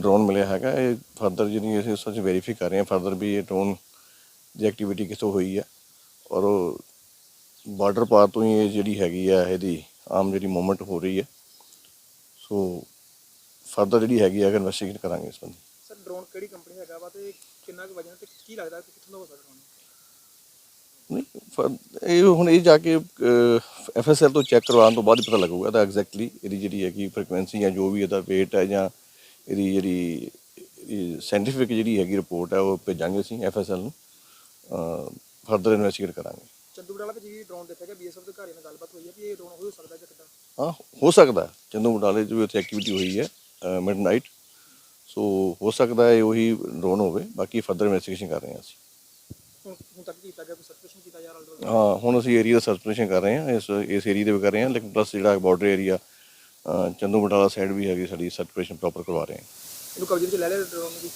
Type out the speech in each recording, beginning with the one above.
Drone ਮਿਲਿਆ ਹੈਗਾ ਇਹ ਫਰਦਰ ਜਿਹੜੀ ਅਸੀਂ ਉਸ ਵਿੱਚ ਵੈਰੀਫਾਈ ਕਰ ਰਹੇ ਹਾਂ ਫਰਦਰ ਵੀ ਇਹ ਡਰੋਨ ਦੀ ਐਕਟੀਵਿਟੀ ਕਿੱਥੋਂ ਹੋਈ ਹੈ ਔਰ ਬਾਰਡਰ ਪਾਰ ਤੋਂ ਹੀ ਇਹ ਜਿਹੜੀ ਹੈਗੀ ਆ ਇਹਦੀ ਆਮ ਜਿਹੜੀ ਮੂਵਮੈਂਟ ਹੋ ਰਹੀ ਹੈ। ਸੋ ਫਰਦਰ ਜਿਹੜੀ ਹੈਗੀ ਆ ਇਨਵੈਸਟੀਗੇਟ ਕਰਾਂਗੇ ਇਸ ਬੰਦੇ ਸਰ ਡਰੋਨ ਕਿਹੜੀ ਕੰਪਨੀ ਹੈਗਾ ਵਾ ਤੇ ਕਿੰਨਾ ਕੁ ਵਜਨ ਤੇ ਕੀ ਲੱਗਦਾ ਕਿ ਕਿੱਥੋਂ ਦਾ ਹੋ ਸਕਦਾ ਡਰੋਨ ਨਹੀਂ ਇਹ ਹੁਣ ਇਹ ਜਾ ਕੇ ਐਫਐਸਐਲ ਤੋਂ ਚੈੱਕ ਕਰਵਾਉਣ ਤੋਂ ਬਾਅਦ ਹੀ ਪਤਾ ਲੱਗੂਗਾ ਤਾਂ ਐਗਜ਼ੈਕਟਲੀ ਇਹਦੀ ਜਿਹੜੀ ਹੈਗੀ ਫ੍ਰੀਕੁਐਂਸੀ ਜਾਂ ਜੋ ਵੀ ਇਹਦਾ weight ਹੈ ਜਾਂ ਇਹਦੀ ਜਿਹੜੀ ਸਾਇੰਟੀਫਿਕ ਜਿਹੜੀ ਹੈਗੀ ਰਿਪੋਰਟ ਹੈ ਉਹ ਭੇਜਾਂਗੇ ਅਸੀਂ ਐਫਐਸਐਲ ਨੂੰ। ਫਰਦਰ ਇਨਵੈਸਟੀਗੇਟ ਕਰਾਂਗੇ। ਚੰਦੂਗੜ੍ਹ ਵਿੱਚ ਵੀ ਡਰੋਨ ਦੇਖਿਆ ਗਿਆ ਬੀਐਸਐਫ ਦੇ ਅਧਿਕਾਰੀਆਂ ਨਾਲ ਗੱਲਬਾਤ ਹੋਈ ਹੈ ਵੀ ਇਹ ਡਰੋਨ ਹੋ ਸਕਦਾ ਜਾਂ ਕਿੱਦਾਂ? ਹਾਂ ਹੋ ਸਕਦਾ ਹੈ। ਚੰਦੂ ਬਟਾਲੇ 'ਚ ਵੀ ਉੱਥੇ ਐਕਟੀਵਿਟੀ ਹੋਈ ਹੈ ਮਿਡਨਾਈਟ ਸੋ ਹੋ ਸਕਦਾ ਹੈ ਉਹੀ ਡਰੋਨ ਹੋਵੇ। ਬਾਕੀ ਫਰਦਰ ਇਨਵੈਸਟੀਗੇਸ਼ਨ ਕਰ ਰਹੇ ਹਾਂ ਅਸੀਂ। ਹੁਣ ਤੱਕ ਕੀਤਾ ਗਿਆ ਕੋਈ ਸਰਟੀਫਿਕੇਸ਼ਨ ਕੀਤਾ ਜਾ ਰਿਹਾ? ਹਾਂ ਹੁਣ ਅਸੀਂ ਏਰੀਆ ਦਾ ਸਰਚੇਸ਼ਨ ਕਰ ਰਹੇ ਹਾਂ। ਇਸ ਇਸ ਏਰੀਆ ਦੇ ਵੀ ਕਰ ਰਹੇ ਹਾਂ। ਲੇਕਿਨ ਪਲੱਸ ਜਿਹੜਾ border area Chandu Batala side ਵੀ ਹੈਗੀ ਸਾਡੀ ਸਰਚੇਸ਼ਨ ਪ੍ਰੋਪਰ ਕਰਵਾ ਰਹੇ ਹਾਂ। ਇਹਨੂੰ ਕਬਜ਼ੇ ਵਿੱਚ ਲੈ ਲਿਆ ਡਰੋਨ ਨੂੰ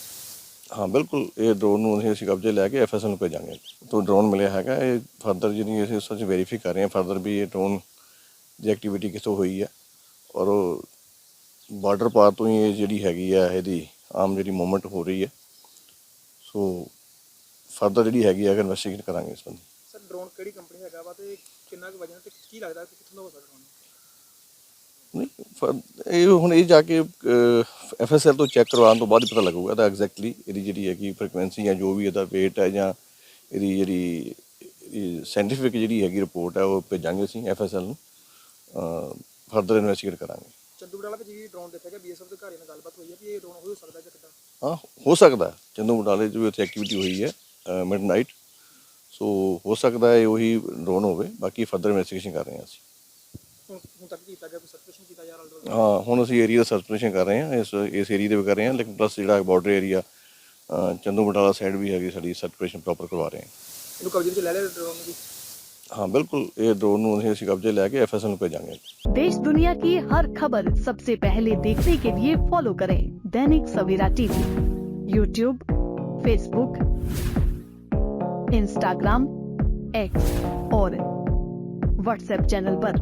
ਹਾਂ ਬਿਲਕੁਲ ਇਹ ਡਰੋਨ ਨੂੰ ਅਸੀਂ ਕਬਜ਼ੇ ਲੈ ਕੇ ਐਫਐਸਐਲ ਨੂੰ ਭੇਜਾਂਗੇ। ਤੋਂ ਡਰੋਨ ਮਿਲਿਆ ਹੈਗਾ ਇਹ ਫਰਦਰ ਜਿਹੜੀ ਅਸੀਂ ਉਸ ਵਿੱਚ ਵੈਰੀਫਾਈ ਕਰ ਰਹੇ ਹਾਂ ਫਰਦਰ ਵੀ ਇਹ ਡਰੋਨ ਦੀ ਐਕਟੀਵਿਟੀ ਕਿੱਥੋਂ ਹੋਈ ਹੈ। ਔਰ ਬਾਰਡਰ ਪਾਰ ਤੋਂ ਹੀ ਇਹ ਜਿਹੜੀ ਹੈਗੀ ਆ ਇਹਦੀ ਆਮ ਜਿਹੜੀ ਮੂਵਮੈਂਟ ਹੋ ਰਹੀ ਹੈ। ਸੋ ਫਰਦਰ ਜਿਹੜੀ ਹੈਗੀ ਆ ਇਨਵੈਸਟੀਗੇਟ ਕਰਾਂਗੇ ਇਸ ਬੰਦੇ ਸਰ ਡਰੋਨ ਕਿਹੜੀ ਕੰਪਨੀ ਹੈਗਾ ਵਾ ਤੇ ਕਿੰਨਾ ਕੁ ਵਜਨ ਤੇ ਕੀ ਲੱਗਦਾ ਕਿ ਕਿੱਥੋਂ ਦਾ ਹੋ ਸਕਦਾ ਡਰੋਨ ਨਹੀਂ ਫਰ- ਇਹ ਹੁਣ ਇਹ ਜਾ ਕੇ ਐਫਐਸਐਲ ਤੋਂ ਚੈੱਕ ਕਰਵਾਉਣ ਤੋਂ ਬਾਅਦ ਹੀ ਪਤਾ ਲੱਗੂਗਾ ਤਾਂ ਐਗਜ਼ੈਕਟਲੀ ਇਹਦੀ ਜਿਹੜੀ ਹੈਗੀ ਫ੍ਰੀਕੁਐਂਸੀ ਜਾਂ ਜੋ ਵੀ ਇਹਦਾ weight ਹੈ ਜਾਂ ਇਹਦੀ ਜਿਹੜੀ ਸਾਇੰਟੀਫਿਕ ਜਿਹੜੀ ਹੈਗੀ ਰਿਪੋਰਟ ਹੈ ਉਹ ਭੇਜਾਂਗੇ ਅਸੀਂ ਐਫਐਸਐਲ ਨੂੰ ਫਰਦਰ ਇਨਵੈਸਟੀਗੇਟ ਕਰਾਂਗੇ। ਚੰਦੂਗੜ੍ਹ ਵਿੱਚ ਵੀ ਡਰੋਨ ਦੇਖਿਆ ਗਿਆ ਬੀਐਸਐਫ ਦੇ ਅਧਿਕਾਰੀਆਂ ਨਾਲ ਗੱਲਬਾਤ ਹੋਈ ਹੈ ਵੀ ਇਹ ਡਰੋਨ ਹੋ ਸਕਦਾ ਜਾਂ ਕਿੱਦਾਂ? ਹਾਂ ਹੋ ਸਕਦਾ ਹੈ। ਚੰਦੂ ਬਟਾਲੇ 'ਚ ਵੀ ਉੱਥੇ ਐਕਟੀਵਿਟੀ ਹੋਈ ਹੈ ਮਿਡਨਾਈਟ ਸੋ ਹੋ ਸਕਦਾ ਹੈ ਉਹੀ ਡਰੋਨ ਹੋਵੇ ਬਾਕੀ ਫਰਦਰ ਇਨਵੈਸਟੀਗੇਸ਼ਨ ਕਰ ਰਹੇ ਹਾਂ ਅਸੀਂ। ਹਾਂ ਹੁਣ ਅਸੀਂ ਏਰੀਆ ਦਾ ਸਰਚੇਸ਼ਨ ਕਰ ਰਹੇ ਹਾਂ ਇਸ ਇਸ ਏਰੀਆ ਦੇ ਵੀ ਕਰ ਰਹੇ ਹਾਂ ਲੇਕਿਨ ਪਲੱਸ ਜਿਹੜਾ border area Chandu Batala side ਵੀ ਹੈਗੀ ਸਾਡੀ ਸਰਚੇਸ਼ਨ ਪ੍ਰੋਪਰ ਕਰਵਾ ਰਹੇ ਹਾਂ ਇਹਨੂੰ ਕਬਜ਼ੇ ਵਿੱਚ ਲੈ ਲਿਆ ਡਰੋਨ ਨੂੰ ਵੀ ਹਾਂ ਬਿਲਕੁਲ ਇਹ ਡਰੋਨ ਨੂੰ ਅਸੀਂ ਅਸੀਂ ਕਬਜ਼ੇ ਲੈ ਕੇ ਐਫਐਸਐਲ ਨੂੰ ਭੇਜਾਂਗੇ देश दुनिया की हर खबर सबसे पहले देखने के लिए फॉलो करें Dainik Savera TV YouTube Facebook Instagram X और व्हाट्सएप चैनल पर।